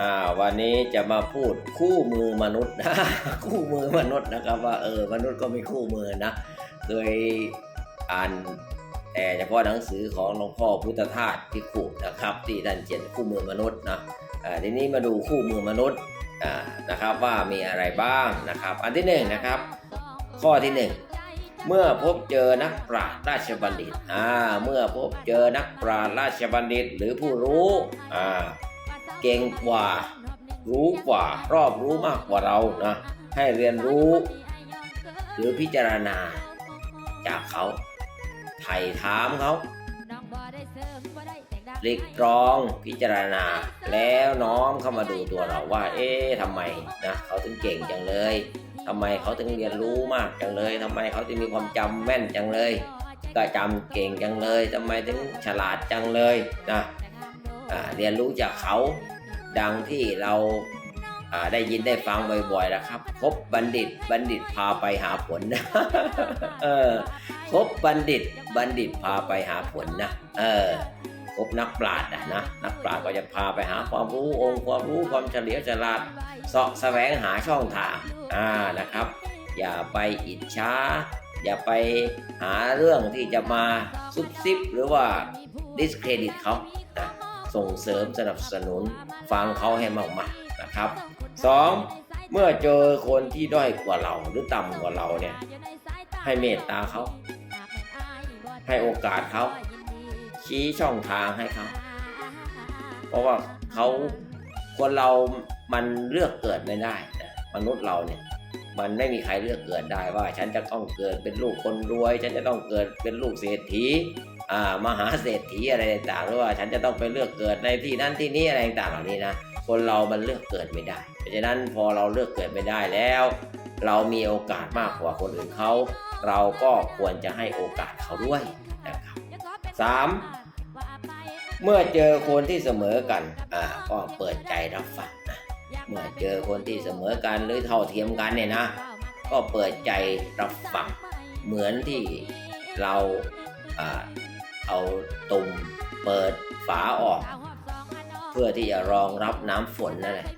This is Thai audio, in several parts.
อ่าวันนี้จะมาพูดคู่มือมนุษย์คู่มือมนุษย์นะครับว่าเออมนุษย์ก็มีคู่มือนะเคยอ่านแต่เฉพาะหนังสือของหลวงพ่อพุทธทาสพิขุนะครับ ที่ท่านเขียนคู่มือมนุษย์นะอ่าทีนี้มาดูคู่มือมนุษย์อ่านะครับว่ามีอะไรบ้างนะครับ อันที่หนึ่งนะครับ ข้อที่หนึ่ง เมื่อพบเจอนักปราชญ์ราชบัณฑิตอ่าเมื่อพบเจอนักปราชญ์ราชบัณฑิตหรือผู้รู้อ่าเก่งกว่า รู้กว่ารอบรู้มากกว่าเรานะให้เรียนรู้ หรือพิจารณา จากเขาไถ่ถามเขาเรีกรองพิจารณา แล้วน้อมเข้ามาดูตัวเราว่า เอ๊ะทำไมนะเขาถึงเก่งจังเลย ทำไมเขาถึงเรียนรู้มากจังเลยทำไมเขาถึงมีความจำแม่นจังเลยก็จำเก่งจังเลยทำไมถึงฉลาดจังเลยนะเรียนรู้จากเขาดังที่เราได้ยินได้ฟังบ่อยๆนะครับคบบัณฑิตบัณฑิตพาไปหาผลนะเออคบบัณฑิตบัณฑิตพาไปหาผลนะเออ คบนักปราชญ์นะนะนักปราชญ์ก็จะพาไปหาความรู้องค์ความรู้ความเฉลียวฉลาดเสาะแสวงหาช่องทางอ่านะครับ อย่าไปอิจฉาอย่าไปหาเรื่องที่จะมาซุบซิบหรือว่า discredit เขานะส่งเสริมสนับสนุนฟังเขาให้มากๆนะครับ 2. เมื่อเจอคนที่ด้อยกว่าเราหรือต่ำกว่าเราเนี่ยให้เมตตาเขา ให้โอกาสเขา ชี้ช่องทางให้เขาเพราะว่าเขาคนเรามันเลือกเกิดไม่ได้นะมนุษย์เราเนี่ย มันไม่มีใครเลือกเกิดได้ว่า ฉันจะต้องเกิดเป็นลูกคนรวย ฉันจะต้องเกิดเป็นลูกเศรษฐีอ่ามหาเศรษฐีอะไรต่างๆหรือว่าฉันจะต้องไปเลือกเกิดในที่นั้นที่นี้อะไรต่างๆเหล่านี้นะคนเรามันเลือกเกิดไม่ได้ เพราะฉะนั้นพอเราเลือกเกิดไม่ได้แล้ว เรามีโอกาสมากกว่าคนอื่นเขา เราก็ควรจะให้โอกาสเขาด้วยนะครับสาม เมื่อเจอคนที่เสมอกัน อ่า ก็เปิดใจรับฟังนะเมื่อเจอคนที่เสมอกันหรือเท่าเทียมกันเนี่ยนะ ก็เปิดใจรับฟัง เหมือนที่เราอ่าเอาตุ่มเปิดฝาออก เพื่อที่จะรองรับน้ำฝนนั่นแหละ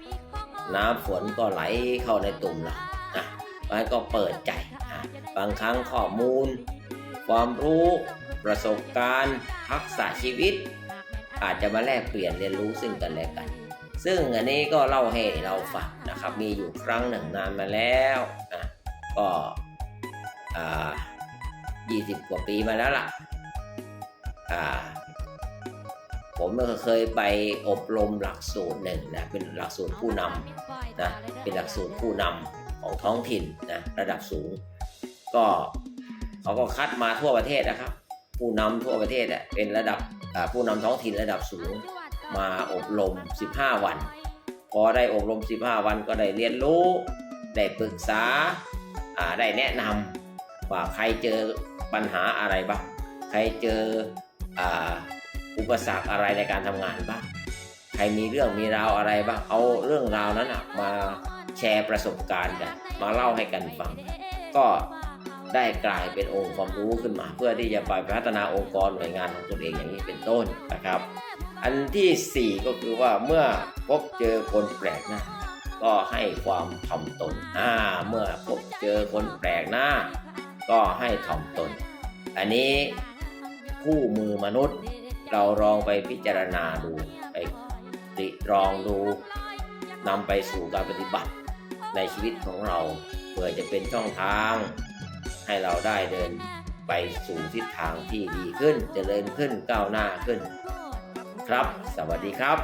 น้ำฝนก็ไหลเข้าในตุ่มเรานะมันก็เปิดใจนะบางครั้งข้อมูล ความรู้ประสบการณ์ ทักษะชีวิต อาจจะมาแลกเปลี่ยนเรียนรู้ซึ่งกันและกัน ซึ่งอันนี้ก็เล่าให้เราฟังนะครับ มีอยู่ครั้งหนึ่งนานมาแล้วนะก็อ่า20กว่าปีมาแล้วล่ะอ่าผมก็เคยไปอบรมหลักสูตรหนึ่งนะเป็นหลักสูตรผู้นำนะเป็นหลักสูตรผู้นำของท้องถิ่นนะระดับสูง ก็เขาก็คัดมาทั่วประเทศนะครับ ผู้นำทั่วประเทศอะเป็นระดับ ผู้นำท้องถิ่นระดับสูงมาอบรม 15 วัน พอได้อบรม 15 วันก็ได้เรียนรู้ ได้ปรึกษาได้แนะนำว่าใครเจอปัญหาอะไรบ้าง ใครเจออุปสรรคอะไรในการทำงานบ้าง ใครมีเรื่องมีราวอะไรบ้าง เอาเรื่องราวนั้นมาแชร์ประสบการณ์กัน มาเล่าให้กันฟัง ก็ ได้กลายเป็นองค์ความรู้ขึ้นมา เพื่อที่จะไปพัฒนาองค์กรหน่วยงานของตนเองอย่างนี้เป็นต้นนะครับ อันทีสี่ 4 ก็คือว่าเมื่อพบเจอคนแปลกหน้าก็ให้ความถ่อมตนอ่าเมื่อพบเจอคนแปลกหน้า ก็ให้ถ่อมตน อันนี้คู่มือมนุษย์เราลองไปพิจารณาดูไปตริรองดูนำไปสู่การปฏิบัติในชีวิตของเราเพื่อจะเป็นช่องทาง ให้เราได้เดินไปสู่ทิศทางที่ดีขึ้นเจริญขึ้นก้าวหน้าขึ้น ครับ สวัสดีครับ